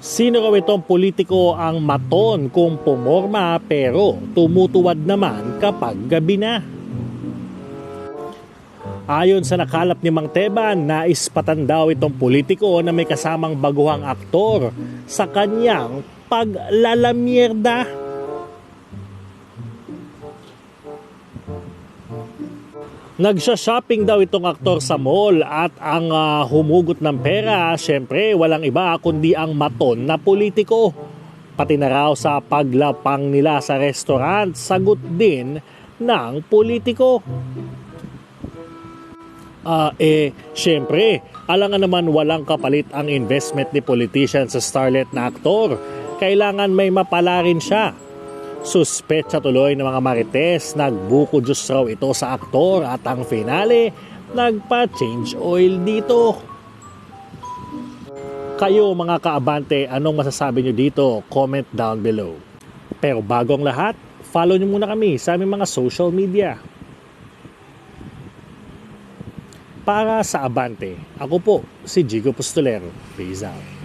Sino raw itong politiko ang maton kung pumorma pero tumutuwad naman kapag gabi na? Ayon sa nakalap ni Mang Teban, naispatan daw itong politiko na may kasamang baguhang aktor sa kanyang paglalamierda. Nagsha-shopping daw itong aktor sa mall at ang ah, humugot ng pera, syempre walang iba kundi ang maton na politiko. Pati na raw sa paglapang nila sa restaurant, sagot din ng politiko. Ah, eh, syempre, alangan naman walang kapalit ang investment ni politician sa starlet na aktor. Kailangan may mapala rin siya. Suspetsa tuloy ng mga marites, nagbuko Diyos raw ito sa aktor at ang finale, nagpa-change oil dito. Kayo mga kaabante, anong masasabi nyo dito? Comment down below. Pero bago ang lahat, follow nyo muna kami sa aming mga social media. Para sa Abante, ako po si Jigo Postolero. Peace out.